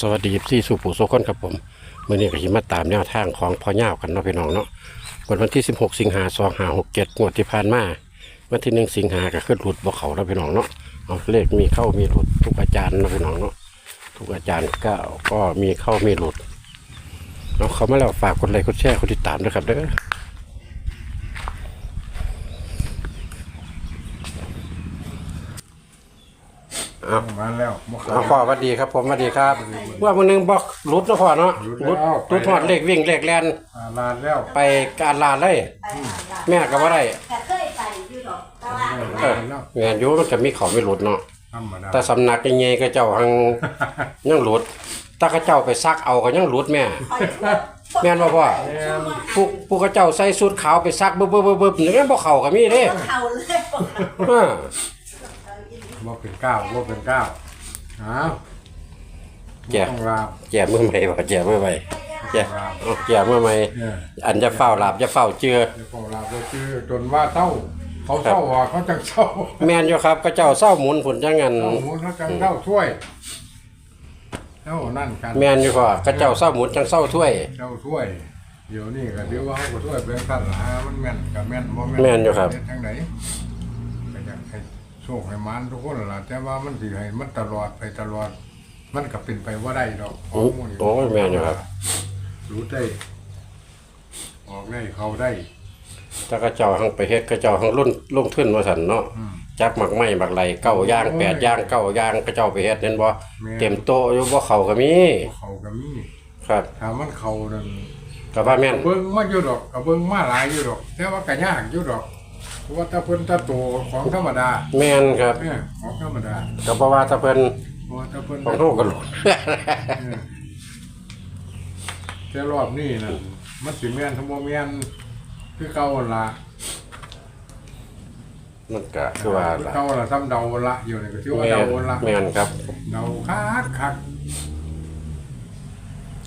สวัสดีที่สุผู้สุคนครับผมเมื่อนี้ก็สิมาตามแนวทางของพ่อย่าวกันเนาะพี่น้องเนาะวันวันที่ 16 สิงหา2567งวดที่ผ่านมาวันที่1สิงหาก็ขึ้นหลุดบ่เขาแล้วพี่น้องเนาะเอาเลขมีเข้ามีหลุดทุกอาจารย์นะพี่น้องเนาะทุกอาจารย์ก็ก็มีเข้ามีหลุดเอาเขามาแล้วฝากกดไลค์กดแชร์กดติดตามด้วยครับเด้อ มาแล้วบ่ขาเอาพ่อสวัสดีครับ ผมสวัสดีครับ ว่ามื้อนึงบ่หลุดเนาะพ่อเนาะหลุดหลุดทอดเลขวิ่งเลขแล่นอ่าลานแล้วไปการลาดเลยแม่ก็ว่าได้แต่เคยไปอยู่ดอกแต่ว่าเออแม่นอยู่มันก็มีเขาไม่หลุดเนาะธรรมดาแต่สำนักยังไงก็เจ้าหังยังหลุดถ้าเขาเจ้าไปซักเอาก็ยังหลุดแม่ คอยพูดแม่นบ่พ่อผู้ผู้เขาเจ้าใส่สูทขาวไปซักบึบบึบบึบบึบนี่มันบ่เข้าก็มีเด้ เขาเลยเออ บ่เป็นก้าวบ่เป็นก้าวอ้าวแก่ต้องลาบแก่มือใหม่บ่แก่มือใหม่แก่เอาแก่มือใหม่เนี่ยอันจะเฝ้าหลับจะเฝ้าเจือเดี๋ยวพอลาบไปชื่อจนว่าเท่าเขาเท่าว่าเขาจังเท่าแม่นอยู่ครับก็เจ้าเศร้าหมุนผลจังงั้นเท่าหมุนเขาจังเท่าช่วยเท่านั่นกันแม่นอยู่พ่อก็เจ้าเศร้าหมุนจังเศร้าถ้วยเท่าช่วย เดี๋ยวนี้ก็เดี๋ยวว่าเขาก็ช่วยเป็นสั้นละมันแม่นกับแม่นบ่แม่นแม่นอยู่ครับ เฮ็ดทางไหนก็อยากให้ โชคให้มันทุกคนล่ะแต่ว่ามันสิให้มันตลอดไปตลอด มันก็เป็นไปว่าได้ดอกโอ้โอ้ยแม่นอยู่ครับ รู้ได้ ออกได้เข้าได้ ถ้าก็เจ้าหังไปเฮ็ดก็เจ้าหังรุ่นลงทุนว่าซั่นเนาะอืมจักหมักไม้หมักไหลเก้าย่างแปดย่างเก้าย่างก็เจ้าไปเฮ็ดเห็นบ่แม่น เต็มโต๊ะอยู่บ่เข้าก็มี เขาก็มีครับถ้ามันเข้านั่นก็ว่าแม่นเบิ่งมาอยู่ดอกก็เบิ่งมาหลายอยู่ดอก แต่ว่าก็ยากอยู่ดอกเพราะ ว่าถ้าเพิ่นถ้าโตของธรรมดาแม่นครับเนี่ยของธรรมดาก็บ่ว่าถ้าเพิ่นเพราะว่าถ้าเพิ่นของเฮาก็หลุดเออแต่รอบนี้นั่นมันสิแม่นทั้งบ่แม่นคือเก่าหั่นล่ะมันก็คือว่าล่ะเก่าล่ะซ้ำเดาละอยู่นี่ก็ชื่อว่าแม่เดานละแม่นครับเดาคักคัก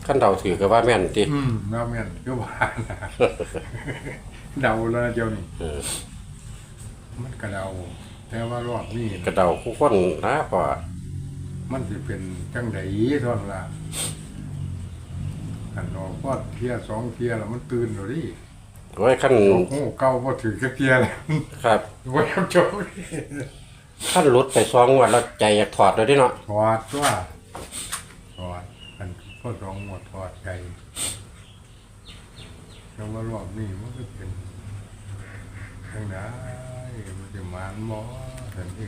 คันเดาถือก็ว่าแม่นติ อืมแล้วแม่นคือว่านะเดาแล้วเดี๋ยวนี้เออ มันก็เดาแต่ว่ารอบนี้ก็เดาคู่คนนะพ่อมันสิเป็นจังไดเท่านั้นล่ะอันนอกก็เที่ยสองเที่ยแล้วมันตื่นแล้วดิโอ้ยคันโอ้โหเก่าบ่ถือจักเที่ยแล้วครับบ่อยากจบคันหลุดไปสองงวดแล้วใจอยากถอดเลยเดิเนาะถอดตัวถอดอันก็สองหมดถอดใจแล้วว่ารอบนี้มันก็เป็นจังได มันจะมานบ่ทันที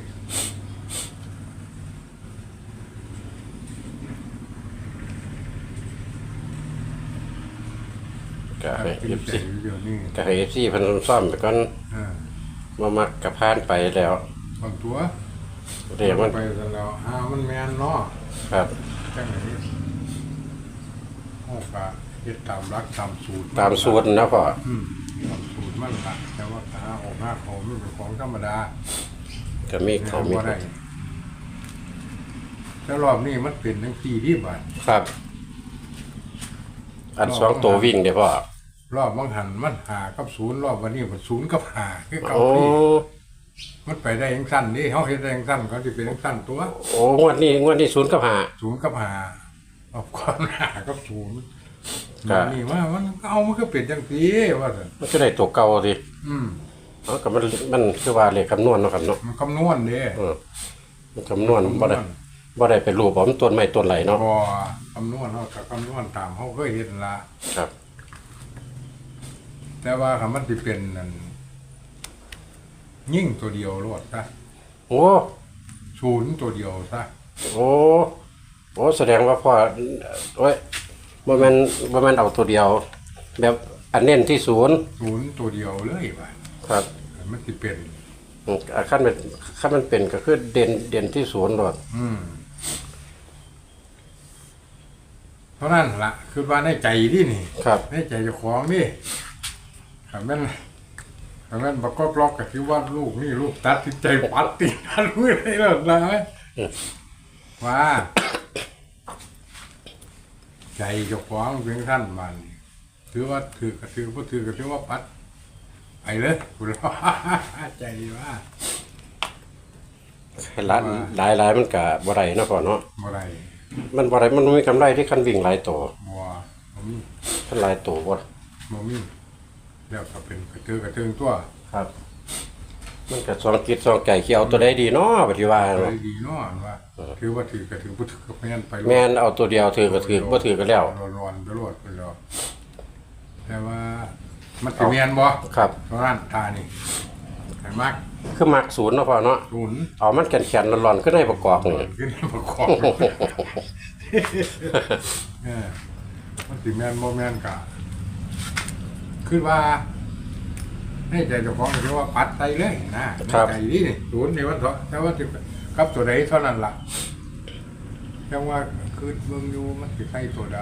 ก็ให้เป็นใจ FC อยู่เดี๋ยวนี้ก็ให้ FC เพิ่นซ่อมไปก่อนอ่ามามักกับพานไปแล้วบางตัวเรียกมันไปซะแล้วอ่ามันแม่นเนาะครับจังไหนห้องกะเฮ็ดตามรักตามสูตรตามสูตรนะพ่ออืม สูตรมันละแต่ว่าหาออกหน้าเขามันเป็นของธรรมดาก็มีเขามีบ่ได้แต่รอบนี้มันเป็นทั้งปีที่บาทครับ อันสองตัววิ่งเด้อพ่อรอบบางหันมันหากับศูนย์รอบวันนี้มันศูนย์กับหาคือเก่าโอ้ที่มันไปได้ยังสั้นนี่เขาเฮ็ดได้ยังสั้นเขาสิเป็นยังสั้นตัวโอ้งวดนี้งวดนี้ศูนย์กับห้าศูนย์กับหาเอาความหากับศูนย์ ครับนี่ว่ามันเอามันก็เป็นจังสีว่าซั่นมันก็ได้ตัวเก่าสิอืมเอ๋อก็มันมันคือว่าเลขคำนวณเนาะครับเนาะมันคำนวณเด้เออมันคำนวณบ่ได้บ่ได้ไปรูปว่ามันต้นไม้ต้นไหลเนาะพอคำนวณเขาก็คำนวณตามเขาเคยเห็นละครับ แต่ว่าคำมันสิเป็นนั่นยิ่งตัวเดียวรวดซะโอ้ศูนย์ตัวเดียวซะโอ้โอ้แสดงว่าพ่อโอ้ย บ่แม่นบ่แม่นเอาตัวเดียว แบบอันเน้นที่ศูนย์ศูนย์ตัวเดียวเลยว่ะครับมันสิเป็นอืมอะขั้นเป็นขั้นมันเป็นก็คือเด่นเด่นที่ศูนย์โลดอืมเท่านั้นละคือว่าในใจที่นี่ครับในใจเจ้าของนี่คำนั้นคำนั้นบอกก็บล็อกก็คือว่าลูกนี่ลูกตัดสินใจปัดติดทันมือเลยแล้วนะว่า ใจเจ้าของเพียงท่านมันถือว่าถือก็ถือบ่ถือก็ถือว่าปัดไปเลยคุณรอใจว่าหลายหลายหลายมันก็บ่ได้เนาะพ่อเนาะบ่ได้มันบ่ได้มันบ่มีกำไรที่คันวิ่งหลายตัวบัวบ่มีคันหลายตัวบ่บ่มีแล้วก็เป็นกระตือกระเทืองตัวครับ มันก็สองกิจสองไก่เขียวตัวใดดีเนาะปฏิว่าเลเนาะยดีเนาะว่าถือว่าถือกระถือบ่ถือก็แม่นไปแม่นเอาตัวเดียวถือก็ถือบ่ถือก็แล้ว ร้อนๆไปรวดไปแล้วแต่ว่ามันสิแม่นบ่ครับเพราะนั้นตานี่ให้มากคือมักศูนย์เนาะพ่อเนาะ ศูนย์เอามันแข็งๆร้อนๆขึ้นให้ประกอบนี่ขึ้นประกอบเออมันสิแม่นบ่แม่นกะคือว่า ในใจเจ้าของคือว่าปัดใส่เลยนะในใจนี่นี่ศูนย์นี่ว่าเถอะแต่ว่าสิกับตัวใดเท่านั้นล่ะจังว่าคือเบิ่งอยู่มันสิใส่ตัวใด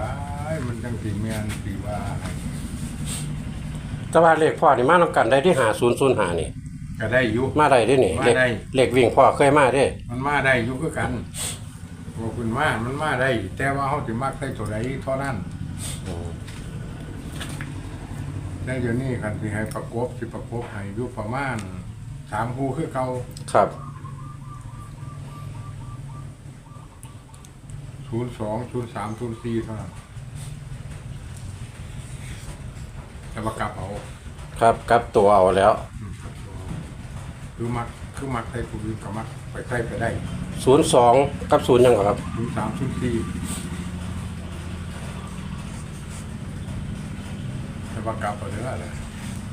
มันจังสิแม่นสิว่าแต่ว่าเลขพ่อนี่มานํกันได้ที่5005นี่ ก็ได้อยู่ มาได้เด้นี่มาเลขได้ เลขวิ่งพ่อเคยมาเด้มันมาได้อยู่คือกันบอกคุณมามันมาได้ แต่ว่าเขาสิมักใส่ตัวใดเท่านั้น แต่เดี๋ยวนี้คันสิให้ประกบสิประกบให้อยู่ประมาณสามคู่คือเก่าครับ ศูนย์สองศูนย์สามศูนย์สี่เท่านั้นแต่ว่ากลับเอาครับกลับตัวเอาแล้วคือมักคือมักใส่ตัวอื่นก็มักไปใส่ไปได้02กับ0ยังบ่ครับศูนย์สามศูนย์สี่แต่ ว่ากลับเอาเด้อเลย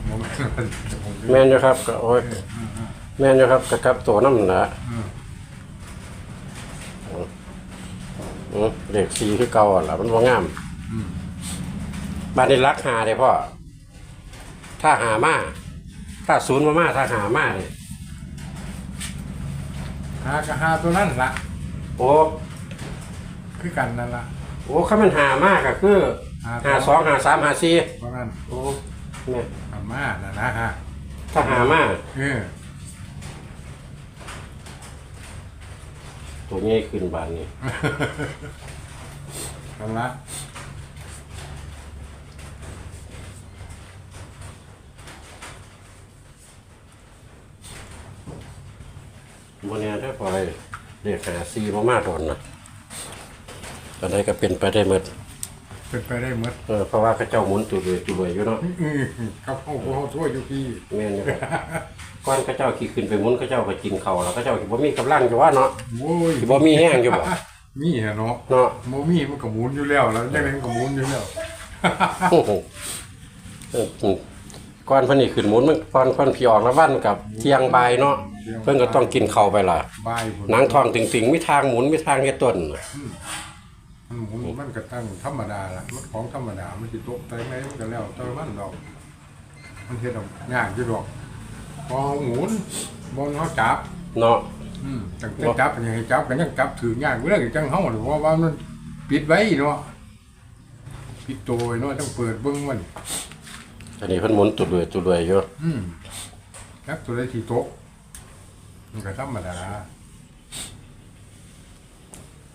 โมเมนมันจะคงแม่นอยู่ครับก็โอ้ยแม่นอยู่ครับก็กลับตัวนำน่ะอืมอืมเลข4คือเก่าล่ะมันบ่างามอืมบาดนี้รักหาเด้พ่อถ้าหามาถ้าศูนย์มามาถ้าหามานี่หากะหาตัวนั้นละโอ้คือกันนั่นละโอ้คันมันหามาก็คือหาสองหาสามหาสี่เพระนั้นโอ้ นี่ยทำมาน่ะนะฮะถ้าหามาเออตัวนี้ขึ้นบานนี้ทำละบนนี้ถ้าพอได้เรียกหาซีมามาโดนนะตอนใดก็เป็นไปได้หมด เป็นไปได้หมดเออเพราะว่าเขาเจ้าหมุนตัวรวยตัวรวยอยู่เนาะอื้อกับเขาเขาทั่วอยู่พี่แม่นอยู่ครับก้อนเขาเจ้าขี่ขึ้นไปหมุนเขาเจ้าก็กินเขาวแล้วเขาเจ้าขี่บ่มีกำลังอยู่ว่าเนาะโว้ยสิบ่มีแห้งอยู่บ่มีฮะเนาะเนาะโมมีมันก็หมุนอยู่แล้วแล้วยังไงมันก็หมุนอยู่แล้วโอ้โหเอออืมก้อนเพันนี่ขึ้นหมุนมันก้อนก้อนพี่ออกแล้ววันกับเที่ยงบ่ายเนาะเพิ่นก็ต้องกินข้าวไปล่ะบายพุ่หนังทองติ่งๆมีทางหมุนมีทางเฮ็ดต้นมันหมุ นมันก็ตั้งธรรมดาละมันของธรรมดามันสิตกใจไหมมันก็แล้วแต่มันดอก มันเฮ็ดดอกยากอยู่ดอกพอหมุนบนเขาจับเนาะอืมจังแต่จับกันยังให้จับกันยังจับถือยากเรื่องจังเฮาหรือว่าว่ามันปิดไว้เนาะปิดตัวไว้เนาะต้องเปิดเบิ่งมันอันนี้เพิ่นหมุนตุดรวยตุดรวยอยู่อืมจับตัวได้ที่โต๊ะมันก็ธรรมดา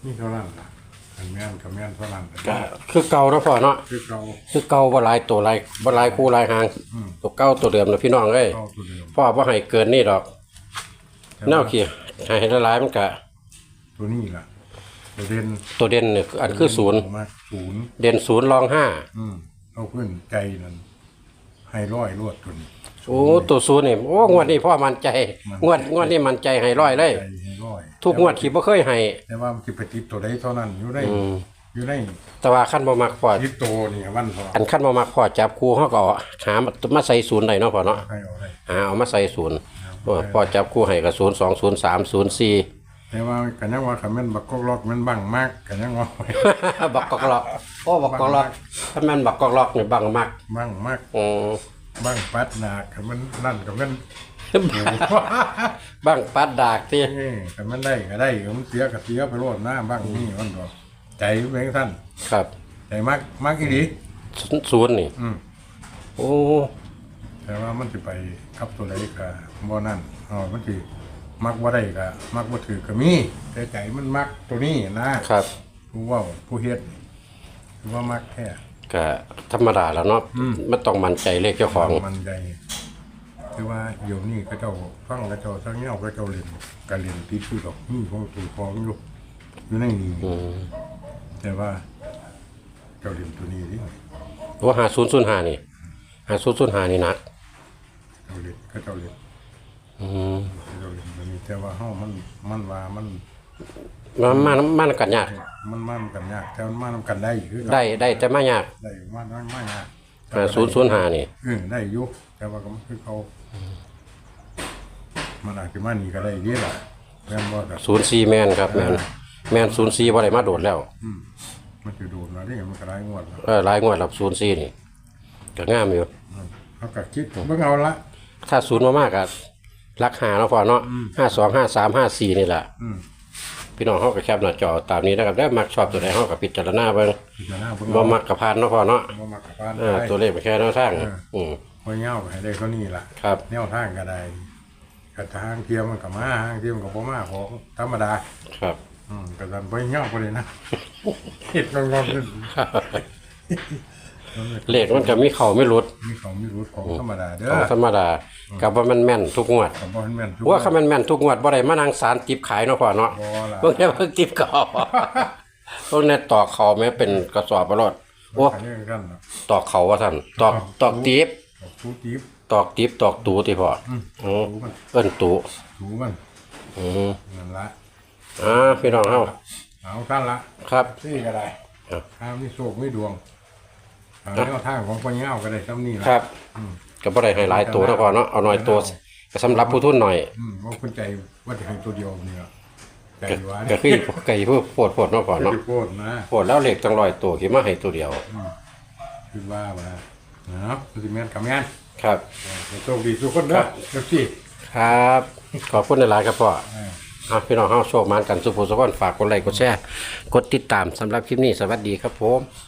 นี่เท่านั้นล่ะ อันแม่นกับแม่นเท่านั้นก็คือเก่าเนาะพ่อเนาะคือเราคือเก่าบ่หลายตัวหลายบ่หลายคู่หลายหาง อืมตัวเก่าตัวเดิมนะพี่น้องเอ้ยเอาตัวเดิมพ่อบ่ให้เกินนี่ดอกแนวขี้ให้หลายๆมันก็ตัวนี้ล่ะตัวเด่นตัวเด่นเนี่ยอันคือศูนย์มาศูนย์เด่นศูนย์รองห้าอืมเอาขึ้นใจนั่น ให้ร้อยรวดตัวนี้โอ้ตัวศูนย์นี่โอ้งวดนี้พ่อมั่นใจ งวดงวดนี้มั่นใจให้ร้อยเลยใจให้ร้อยทุกงวดที่บ่เคยให้ แต่ว่ามันสิไปติดตัวใดเท่านั้นอยู่ได้อืม อยู่ในแต่ว่าขั้นบ่มักพ่อติดตัวนี่วันพออันขั้นบ่มักพ่อจับคู่เฮาก็เอาหามามาใส่ศูนย์ได้เนาะพ่อเนาะให้เอาได้หาเอามาใส่ศูนย์พ่อจับคู่ให้ก็02 03 04 แต่ว่ากันยังว่าคันแม่นบักกอกลอกมันบังมากกันยังว่าบักกอกลอกโอ้บักกอกลอกถ้าแม่นบักกอกลอกนี่บังมักบังมากอืมบังปัดหนาคันมันนั่นกับมันบังปัดดากตินี่คันมันได้ก็ได้ก็มันเสียก็เสียไปโลดหน้าบังนี่มันดอกใจเพียงท่านครับใจมากมากอีดีศูนย์นี่อืมโอ้แต่ว่ามันสิไปกับตัวใดก็บ่นั่นอ๋อมันสิ มักบ่ได้ก็มักบ่ถือก็มีแต่ใจมันมักตัวนี้นะครับผู้เว้าผู้เฮ็ดคือว่ามักแท้ก็ธรรมดาแล้วเนาะอืมมันต้องมั่นใจเลขเจ้าของมันใจคือว่าเดี๋ยวนี้ก็เจ้าฟังก็เจ้าทั้งเงาก็เจ้าเล่นก็เล่นติดอยู่ดอกนี่ของตัวของอยู่อยู่ในนี้อืมแต่ว่าเจ้าเรียนตัวนี้ดิว่าหาศูนย์ศูนย์หานี่หาศูนย์ศูนย์หานี่หนักเจ้าเรียนก็เจ้าเรียนอืมเจ้าเรียนตัวนี้ แต่ว่าเฮามันมันว่ามันมันมามันนกันยาก มันมันกันยากแต่มันมานำกันได้คือกันได้ได้แต่มายากได้มันมันมายากหาศูนย์ศูนย์หานี่ เออได้อยู่แต่ว่าก็มันคือเขา มันอาจจะมานี่ก็ได้เดีล่ะแม่นบ่แต่ศูนย์สี่แมนครับแมนแมนศูนย์สี่บ่ได้มาโดดแล้วมันจะดูดมาได้มันก็ได้งวดแล้วเออหลายงวดรับศูนย์สี่นี่ก็งามอยู่ เขาก็คิดเบิ่งเอาละถ้าศูนย์มามากอะ รักหาเนาะพอเนาะห้าสองห้าสามห้าสี่นี่แหละอืมพี่น้องเขาก็แคบหน้าจอตามนี้นะครับได้มักชอบตัวใดเขาก็พิจารณาเบิ่งพิจารณาเบิ่งบ่เอามักกับพานเนาะพอเนาะบ่มักกับบ้านเออได้ตัวเลขมันแค่แนวทางอืมพอเงาก็ให้ได้เท่านี้ล่ะครับแนวทางก็ได้กระทางเทียมมันก็มาทางเทียมก็บ่มาของธรรมดาครับอืมก็ดันบ่เงาบ่เลยนะเฮ็ดงงๆขึ้น เลขมันก็มีเข้าไม่หลุดมีของมีรูทของธรรมดาเด้อของธรรมดากับว่ามันแม่นทุกงวดก็บ่ให้แม่นทุกว่าคันมันแม่นทุกงวดบ่ได้มานั่งสารติบขายเนาะพ่อเนาะบ่ล่ะเพิ่งแค่เพิ่งติบก่อพวกนี้ตอกเขาแม้เป็นกระสอบบ่รอดโอ้อันนี้กันเนาะตอกเขาว่าท่านตอกตอกติบดอกทูจีบตอกติบตอกตูติพ่ออ๋อถูมันเอิ้นตูถูมันอืมนั่นละอ่าพี่น้องเฮาเอาท่านละครับซี่ก็ได้ครับถ้ามีโชคมีดวงเอา แนวทางของพ่อเงาก็ได้ซ้ำนี่ละครับก็บ่ได้ให้หลายตัวเนาะพ่อเนาะเอาน้อยตัวก็สำหรับผู้ทุนหน่อย อืมว่าคนใจว่าจะให้ตัวเดียวเนี่ยใจก็หวานก็คือไก่ผู้โพดโพดเนาะพ่อเนาะจะโคตรนะโพดแล้วเลขตั้งร้อยตัวคิดมาให้ตัวเดียว คือว่าว่าเนาะสิแม่นกับแม่นครับให้โชคดีทุกคนเด้อเจ้าที่ ครับ ขอบคุณหลายๆครับพ่อเออ อะพี่น้องเฮาโชคมานกันสุภูสุขคนฝากกดไลค์กดแชร์กดติดตามสำหรับคลิปนี้สวัสดีครับผมส